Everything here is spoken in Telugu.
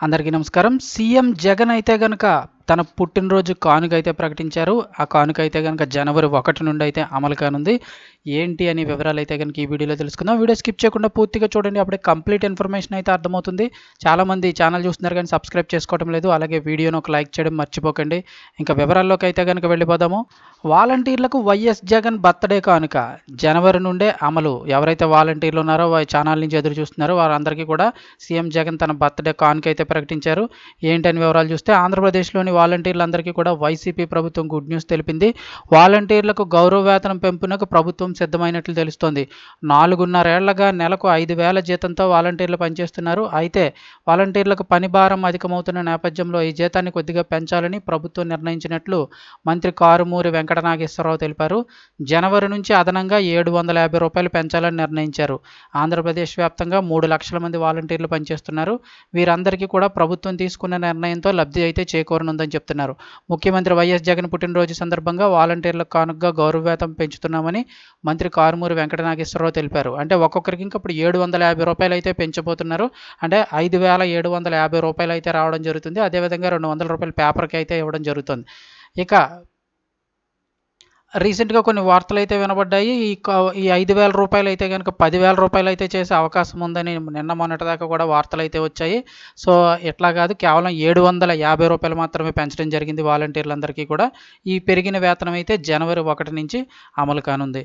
అందరికీ నమస్కారం. సీఎం జగన్ అయితే గనక తన పుట్టినరోజు కానుక అయితే ప్రకటించారు. ఆ కానుక అయితే కనుక జనవరి ఒకటి నుండి అయితే అమలు కానుంది. ఏంటి అనే వివరాలు అయితే కనుక ఈ వీడియోలో తెలుసుకుందాం. వీడియో స్కిప్ చేయకుండా పూర్తిగా చూడండి. అప్పుడే కంప్లీట్ ఇన్ఫర్మేషన్ అయితే అర్థమవుతుంది. చాలామంది ఛానల్ చూస్తున్నారు కానీ సబ్స్క్రైబ్ చేసుకోవడం లేదు. అలాగే వీడియోను ఒక లైక్ చేయడం మర్చిపోకండి. ఇంకా వివరాల్లోకి అయితే కనుక వెళ్ళిపోదాము. వాలంటీర్లకు వైఎస్ జగన్ బర్త్డే కానుక జనవరి నుండే అమలు. ఎవరైతే వాలంటీర్లు ఉన్నారో వారి ఛానల్ నుంచి ఎదురు చూస్తున్నారో వారందరికీ కూడా సీఎం జగన్ తన బర్త్డే కానుక అయితే ప్రకటించారు. ఏంటని వివరాలు చూస్తే ఆంధ్రప్రదేశ్లోని వాలంటీర్లందరికీ కూడా వైసీపీ ప్రభుత్వం గుడ్ న్యూస్ తెలిపింది. వాలంటీర్లకు గౌరవ వేతనం పెంపునకు ప్రభుత్వం సిద్ధమైనట్లు తెలుస్తోంది. నాలుగున్నరేళ్ళగా నెలకు ఐదు వేల జీతంతో వాలంటీర్లు పనిచేస్తున్నారు. అయితే వాలంటీర్లకు పని భారం అధికమవుతున్న నేపథ్యంలో ఈ జీతాన్ని కొద్దిగా పెంచాలని ప్రభుత్వం నిర్ణయించినట్లు మంత్రి కారుమూరి వెంకట నాగేశ్వరరావు తెలిపారు. జనవరి నుంచి అదనంగా ఏడు వందల యాభై రూపాయలు పెంచాలని నిర్ణయించారు. ఆంధ్రప్రదేశ్ వ్యాప్తంగా మూడు లక్షల మంది వాలంటీర్లు పనిచేస్తున్నారు. వీరందరికీ కూడా ప్రభుత్వం తీసుకున్న నిర్ణయంతో లబ్ధి అయితే ఉందని చెప్తున్నారు. ముఖ్యమంత్రి వైఎస్ జగన్ పుట్టినరోజు సందర్భంగా వాలంటీర్లకు కానుకగా గౌరవవేతం పెంచుతున్నామని మంత్రి కారుమూరి వెంకటనాగేశ్వరరావు తెలిపారు. అంటే ఒక్కొక్కరికి ఇంకా ఇప్పుడు ఏడు వందల యాభై రూపాయలు అయితే పెంచబోతున్నారు. అంటే ఐదు వేల ఏడు వందల యాభై రూపాయలు అయితే రావడం జరుగుతుంది. అదేవిధంగా రెండు వందల రూపాయలు పేపర్కి అయితే ఇవ్వడం జరుగుతుంది. ఇక రీసెంట్గా కొన్ని వార్తలు అయితే వినబడ్డాయి. ఈ ఈ ఐదు వేల రూపాయలు అయితే కనుక పదివేల రూపాయలు అయితే చేసే అవకాశం ఉందని నిన్న మొన్నటిదాకా కూడా వార్తలు అయితే వచ్చాయి. సో ఇట్లా కాదు కేవలం ఏడు వందల యాభై రూపాయలు మాత్రమే పెంచడం జరిగింది వాలంటీర్లందరికీ కూడా. ఈ పెరిగిన వేతనం అయితే జనవరి ఒకటి నుంచి అమలు కానుంది.